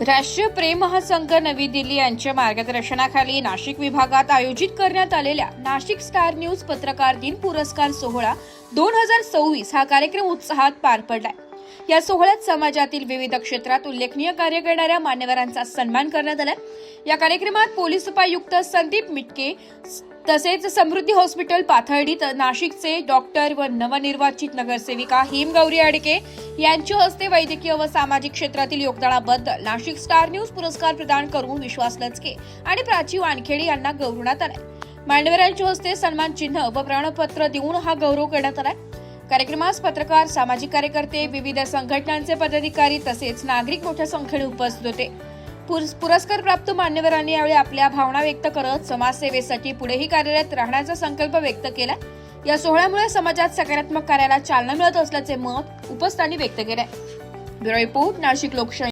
राष्ट्रीय प्रेम महासंघ नवी दिल्ली यांच्या मार्गदर्शनाखाली नाशिक विभागात आयोजित करण्यात आलेल्या नाशिक स्टार न्यूज पत्रकार दिन पुरस्कार सोहळा दोन हजार सव्वीस हा कार्यक्रम उत्साहात पार पडलाय. या सोहळ्यात समाजातील विविध क्षेत्रात उल्लेखनीय कार्य करणाऱ्या मान्यवरांचा सन्मान करण्यात आलाय. या कार्यक्रमात पोलीस उपायुक्त संदीप मिटके तसेच समृद्धी हॉस्पिटल पाथर्डीत नाशिकचे डॉक्टर व नवनिर्वाचित नगरसेविका हेमगौरी आडके यांच्या हस्ते वैद्यकीय व सामाजिक क्षेत्रातील योगदानाबद्दल नाशिक स्टार न्यूज पुरस्कार प्रदान करून विश्वास लचके आणि प्राची वानखेडे यांना गौरवण्यात आलाय. मान्यवरांच्या हस्ते सन्मान चिन्ह व प्रमाणपत्र देऊन हा गौरव करण्यात आलाय. कार्यक्रमास पत्रकार सामाजिक कार्यकर्ते विविध संघटनांचे पदाधिकारी तसेच नागरिक मोठ्या संख्येने उपस्थित होते. पुरस- पुरस्कार प्राप्त मान्यवरांनी यावेळी आपल्या भावना व्यक्त करत समाजसेवेसाठी पुढेही कार्यरत राहण्याचा संकल्प व्यक्त केला. या सोहळ्यामुळे समाजात सकारात्मक कार्याला चालना मिळत असल्याचे मत उपस्थांनी व्यक्त केले ब्युरो रिपोर्ट नाशिक लोकशाही.